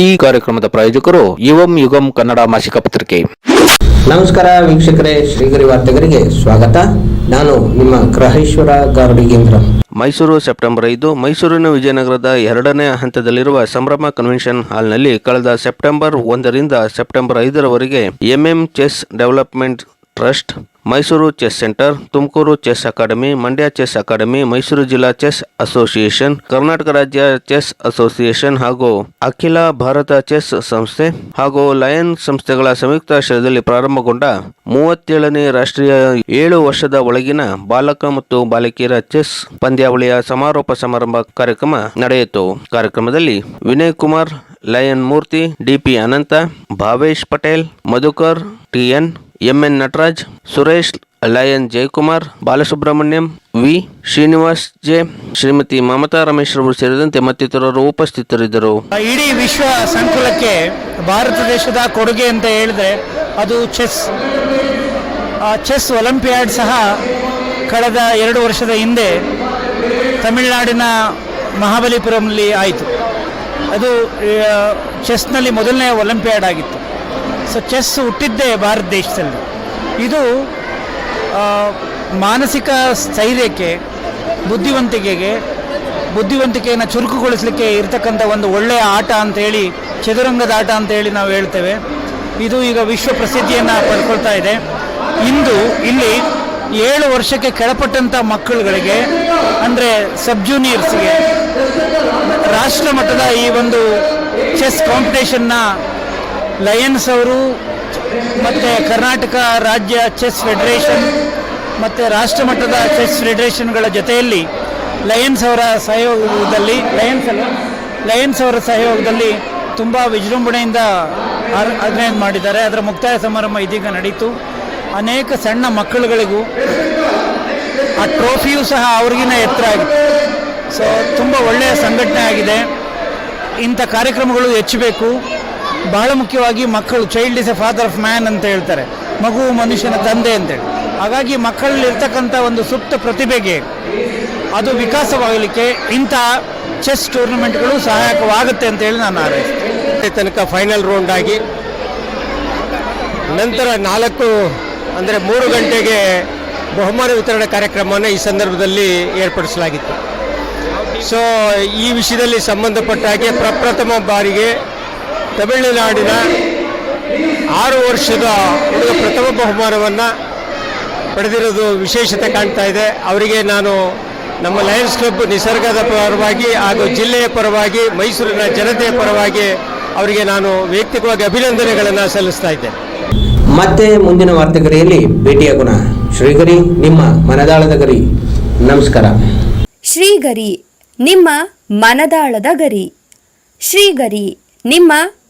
ಈ ಕಾರ್ಯಕ್ರಮದ ಪ್ರಾಯೋಜಕರು ಯುವಂ ಯುಗಂ ಕನ್ನಡ ಮಾಸಿಕ ಪತ್ರಿಕೆ. ನಮಸ್ಕಾರ ವೀಕ್ಷಕರೇ ಶ್ರೀಗರಿ ವಾರ್ತೆಗರಿಗೆ ಸ್ವಾಗತ. ನಾನು ನಿಮ್ಮ ಗ್ರಹೇಶ್ವರ ಗಾರ್ಡಿಗೇಂದ್ರ ಮೈಸೂರು ಸೆಪ್ಟೆಂಬರ್ ಐದು ಮೈಸೂರಿನ ವಿಜಯನಗರದ ಎರಡನೇ ಹಂತದಲ್ಲಿರುವ ಸಂಭ್ರಮ ಕನ್ವೆನ್ಷನ್ ಹಾಲ್ನಲ್ಲಿ ಕಳೆದ ಸೆಪ್ಟೆಂಬರ್ ಒಂದರಿಂದ ಸೆಪ್ಟೆಂಬರ್ ಐದರವರೆಗೆ MM chess development trust, Mysuru chess centre, Tumakuru chess academy, Mandya chess academy, Mysuru ಜಿಲ್ಲಾ ಚೆಸ್ ಅಸೋಸಿಯೇಷನ್, ಕರ್ನಾಟಕ ರಾಜ್ಯ ಚೆಸ್ ಅಸೋಸಿಯೇಷನ್ ಹಾಗೂ ಅಖಿಲ ಭಾರತ ಚೆಸ್ ಸಂಸ್ಥೆ ಹಾಗೂ ಲಯನ್ ಸಂಸ್ಥೆಗಳ ಸಂಯುಕ್ತ ಆಶ್ರಯದಲ್ಲಿ ಪ್ರಾರಂಭಗೊಂಡ ಮೂವತ್ತೇಳನೇ ರಾಷ್ಟ್ರೀಯ ಏಳು ವರ್ಷದ ಒಳಗಿನ ಬಾಲಕ ಮತ್ತು ಬಾಲಕಿಯರ ಚೆಸ್ ಪಂದ್ಯಾವಳಿಯ ಸಮಾರೋಪ ಸಮಾರಂಭ ಕಾರ್ಯಕ್ರಮ ನಡೆಯಿತು. ಕಾರ್ಯಕ್ರಮದಲ್ಲಿ Vinay Kumar, lion Murthy, DP Anantha, Bhavesh Patel, Madhukar TN MN Nataraj, Suresh, lion Jayakumar, Balasubramanyam, V Srinivas J, Shrimati Mamata Ramesh ರವರು ಸೇರಿದಂತೆ ಮತ್ತಿತರರು ಉಪಸ್ಥಿತರಿದ್ದರು. ಇಡೀ ವಿಶ್ವ ಸಂಕುಲಕ್ಕೆ ಭಾರತ ದೇಶದ ಕೊಡುಗೆ ಅಂತ ಹೇಳಿದ್ರೆ ಅದು ಚೆಸ್. ಚೆಸ್ ಒಲಿಂಪಿಯಾಡ್ ಸಹ ಕಳೆದ ಎರಡು ವರ್ಷದ ಹಿಂದೆ ತಮಿಳುನಾಡಿನ ಮಹಾಬಲಿಪುರಂನಲ್ಲಿ ಆಯಿತು. ಅದು ಚೆಸ್ನಲ್ಲಿ ಮೊದಲನೇ ಒಲಿಂಪಿಯಾಡ್ ಆಗಿತ್ತು. ಸೊ ಚೆಸ್ ಹುಟ್ಟಿದ್ದೇ ಭಾರತ ದೇಶದಲ್ಲಿ. ಇದು ಮಾನಸಿಕ ಸ್ಥೈರ್ಯಕ್ಕೆ, ಬುದ್ಧಿವಂತಿಕೆಗೆ, ಬುದ್ಧಿವಂತಿಕೆಯನ್ನು ಚುರುಕುಗೊಳಿಸಲಿಕ್ಕೆ ಇರತಕ್ಕಂಥ ಒಂದು ಒಳ್ಳೆಯ ಆಟ ಅಂತೇಳಿ ಚದುರಂಗದ ಆಟ ಅಂತೇಳಿ ನಾವು ಹೇಳ್ತೇವೆ. ಇದು ಈಗ ವಿಶ್ವ ಪ್ರಸಿದ್ಧಿಯನ್ನು ಪಡ್ಕೊಳ್ತಾ ಇದೆ. ಇಂದು ಇಲ್ಲಿ ಏಳು ವರ್ಷಕ್ಕೆ ಕೆಳಪಟ್ಟಂಥ ಮಕ್ಕಳುಗಳಿಗೆ, ಅಂದರೆ ಸಬ್ ಜೂನಿಯರ್ಸ್ಗೆ ರಾಷ್ಟ್ರ ಮಟ್ಟದ ಈ ಒಂದು ಚೆಸ್ ಕಾಂಪಿಟೇಷನ್ನ ಲಯನ್ಸ್ ಅವರು ಮತ್ತು ಕರ್ನಾಟಕ ರಾಜ್ಯ ಚೆಸ್ ಫೆಡರೇಷನ್ ಮತ್ತು ರಾಷ್ಟ್ರ ಮಟ್ಟದ ಚೆಸ್ ಫೆಡರೇಷನ್ಗಳ ಜೊತೆಯಲ್ಲಿ ಲಯನ್ಸ್ ಅವರ ಸಹಯೋಗದಲ್ಲಿ, ಲಯನ್ಸ್ ಅಲ್ಲ, ಲಯನ್ಸ್ ಅವರ ಸಹಯೋಗದಲ್ಲಿ ತುಂಬ ವಿಜೃಂಭಣೆಯಿಂದ ಆರ್ಗನೈಸ್ ಮಾಡಿದ್ದಾರೆ. ಅದರ ಮುಕ್ತಾಯ ಸಮಾರಂಭ ಇದೀಗ ನಡೀತು. ಅನೇಕ ಸಣ್ಣ ಮಕ್ಕಳುಗಳಿಗೂ ಆ ಟ್ರೋಫಿಯೂ ಸಹ ಅವ್ರಿಗಿನ ಎತ್ತರ ಆಗಿದೆ. ಸೊ ತುಂಬ ಒಳ್ಳೆಯ ಸಂಘಟನೆ ಆಗಿದೆ. ಇಂಥ ಕಾರ್ಯಕ್ರಮಗಳು ಹೆಚ್ಚಬೇಕು. ಬಹಳ ಮುಖ್ಯವಾಗಿ ಮಕ್ಕಳು child is a father of man ಅಂತ ಹೇಳ್ತಾರೆ. ಮಗು ಮನುಷ್ಯನ ತಂದೆ ಅಂತೇಳಿ ಹಾಗಾಗಿ ಮಕ್ಕಳಲ್ಲಿರ್ತಕ್ಕಂಥ ಒಂದು ಸುಪ್ತ ಪ್ರತಿಭೆಗೆ ಅದು ವಿಕಾಸವಾಗಲಿಕ್ಕೆ ಇಂಥ ಚೆಸ್ ಟೂರ್ನಮೆಂಟ್ಗಳು ಸಹಾಯಕವಾಗುತ್ತೆ ಅಂತೇಳಿ ನಾನು ಹಾರೈಸ್ತೀನಿ ತನಕ ಫೈನಲ್ ರೌಂಡ್ ಆಗಿ ನಂತರ ನಾಲ್ಕು, ಅಂದರೆ ಮೂರು ಗಂಟೆಗೆ ಬಹುಮಾನ ವಿತರಣೆ ಕಾರ್ಯಕ್ರಮವನ್ನು ಈ ಸಂದರ್ಭದಲ್ಲಿ ಏರ್ಪಡಿಸಲಾಗಿತ್ತು. ಸೊ ಈ ವಿಷಯದಲ್ಲಿ ಸಂಬಂಧಪಟ್ಟ ಹಾಗೆ ಪ್ರಪ್ರಥಮ ಬಾರಿಗೆ ತಮಿಳುನಾಡಿನ ಆರು ವರ್ಷದ ಹುಡುಗ ಪ್ರಥಮ ಬಹುಮಾನವನ್ನು ಪಡೆದಿರೋದು ವಿಶೇಷತೆ ಕಾಣ್ತಾ ಇದೆ. ಅವರಿಗೆ ನಾನು ನಮ್ಮ ಲಯನ್ಸ್ ಕ್ಲಬ್ ನಿಸರ್ಗದ ಪರವಾಗಿ ಹಾಗೂ ಜಿಲ್ಲೆಯ ಪರವಾಗಿ ಮೈಸೂರಿನ ಜನತೆಯ ಪರವಾಗಿ ಅವರಿಗೆ ನಾನು ವೈಯಕ್ತಿಕವಾಗಿ ಅಭಿನಂದನೆಗಳನ್ನು ಸಲ್ಲಿಸ್ತಾ ಇದ್ದೇನೆ. ಮತ್ತೆ ಮುಂದಿನ ವಾರ್ತೆಗರಿಯಲ್ಲಿ ಭೇಟಿಯಾಗೋಣ. ಶ್ರೀಗರಿ ನಿಮ್ಮ ಮನದಾಳದ ಗರಿ. ನಮಸ್ಕಾರ. ಶ್ರೀಗರಿ ನಿಮ್ಮ ಮನದಾಳದ ಗರಿ. ಶ್ರೀಗರಿ ನಿಮ್ಮ